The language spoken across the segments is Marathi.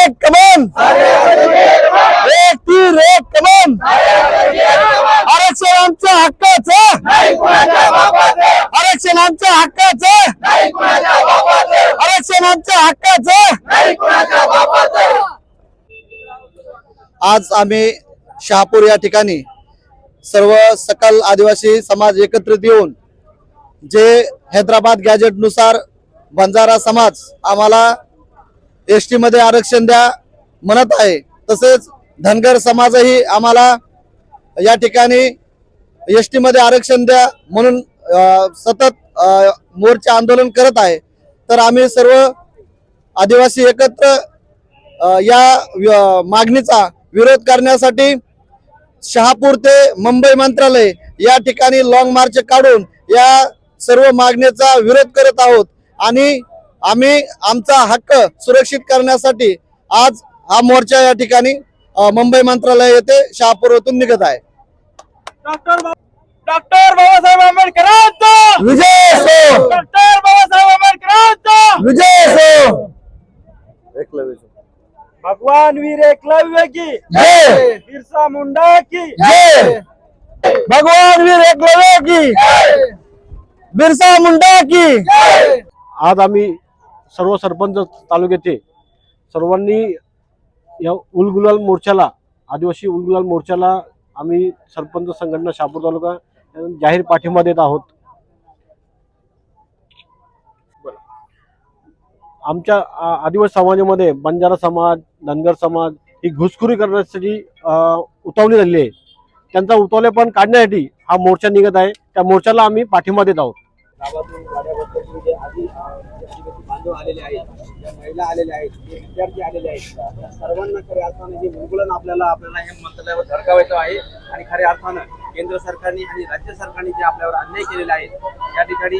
एक कमान. एक तीर एक कमान. आरक्षण आमच्या हक्काचं. आरक्षण आमच्या हक्काचं. आरक्षण आमच्या हक्काचं. आज आम्ही शहापूर या ठिकाणी सर्व सकल आदिवासी समाज एकत्रित येऊन जे हैदराबाद गॅजेटनुसार बंजारा समाज आम्हाला एस टीमध्ये आरक्षण द्या म्हणत आहे. तसेच धनगर समाजही आम्हाला या ठिकाणी एस टीमध्ये आरक्षण द्या म्हणून सतत मोर्चे मोर्चा आंदोलन करत आहे. तर आम्ही सर्व आदिवासी एकत्र या व्य- मागणीचा विरोध करण्यासाठी शहापूर ते मुंबई मंत्रालय या ठिकाणी लॉंग मार्च काढून या सर्व मागणीचा विरोध करत आहोत. आणि आम्ही आमचा हक्क सुरक्षित करण्यासाठी आज हा मोर्चा या ठिकाणी मुंबई मंत्रालय येथे शहापूर येथून निघत आहे. डॉक्टर बाबासाहेब आंबेडकरांचा! विजय असो! डॉक्टर बाबासाहेब आंबेडकरांचा! विजय असो! भगवान वीर एकलव्य की जय! बिरसा मुंडा की जय! भगवान वीर एकलव्य की बिरसा मुंडा की। आज आम्ही सर्व सरपंच तालुक्याचे सर्वांनी या उलगुलाल मोर्चाला आदिवासी उलगुलाल मोर्चाला आम्ही सरपंच संघटना शहापूर तालुका जाहीर पाठिंबा देत आहोत. आमच्या आ- आदिवासी समाजामध्ये बंजारा समाज धनगर समाज ही घुसखोरी करण्यासाठी उतावली झालेली आहे. त्यांचा उतावलेपण काढण्यासाठी हा मोर्चा निघत आहे. त्या मोर्चाला आम्ही पाठिंबा देत आहोत. बांधव आलेले आहेत. ज्या महिला आलेल्या आहेत जे विद्यार्थी आलेले आहेत सर्वांना खऱ्या अर्थानं हे उलगुलन आपल्याला आपल्याला हे मंत्रालयावर धडकावायचं आहे. आणि खऱ्या अर्थानं केंद्र सरकारने आणि राज्य सरकारने जे आपल्यावर अन्याय केलेले आहेत या ठिकाणी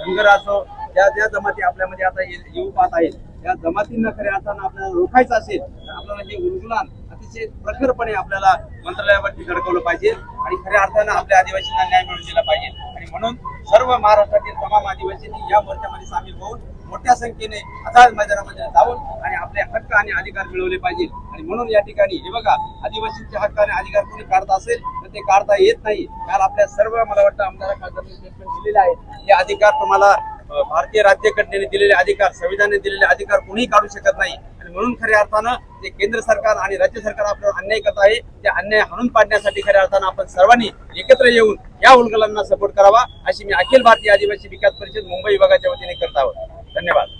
धनगर असो ज्या ज्या जमाती आपल्यामध्ये आता ये- येऊ पाहत आहेत त्या जमातींना खऱ्या अर्थानं आपल्याला रोखायचं असेल तर आपल्याला हे उलगुलन अतिशय प्रखरपणे आपल्याला मंत्रालयावरती धडकवलं पाहिजे. आणि खऱ्या अर्थानं आपल्या आदिवासींना न्याय मिळवून दिला पाहिजे. आणि म्हणून सर्व महाराष्ट्रातील तमाम आदिवासींनी या मोर्चामध्ये सामील होऊन मोठ्या संख्येने आझाद मैदानामध्ये जाऊन आणि आपले हक्क आणि अधिकार मिळवले पाहिजे. आणि म्हणून या ठिकाणी हे बघा आदिवासींचे हक्क आणि अधिकार कोणी काढता असेल तर ते काढता येत नाही. कारण आपल्या सर्व मला वाटतं आमदार खासदारांनी दिलेले आहेत. हे अधिकार तुम्हाला भारतीय राज्यघटनेने दिलेले अधिकार संविधानाने दिलेले अधिकार कोणीही काढू शकत नाही. आणि म्हणून खऱ्या अर्थानं जे केंद्र सरकार आणि राज्य सरकार आपल्यावर अन्याय करत आहे ते अन्याय हाणून पाडण्यासाठी खऱ्या अर्थानं आपण सर्वांनी एकत्र येऊन या उलगलांना सपोर्ट करावा अशी मी अखिल भारतीय आदिवासी विकास परिषद मुंबई विभागाच्या वतीने करत आहोत. धन्यवाद.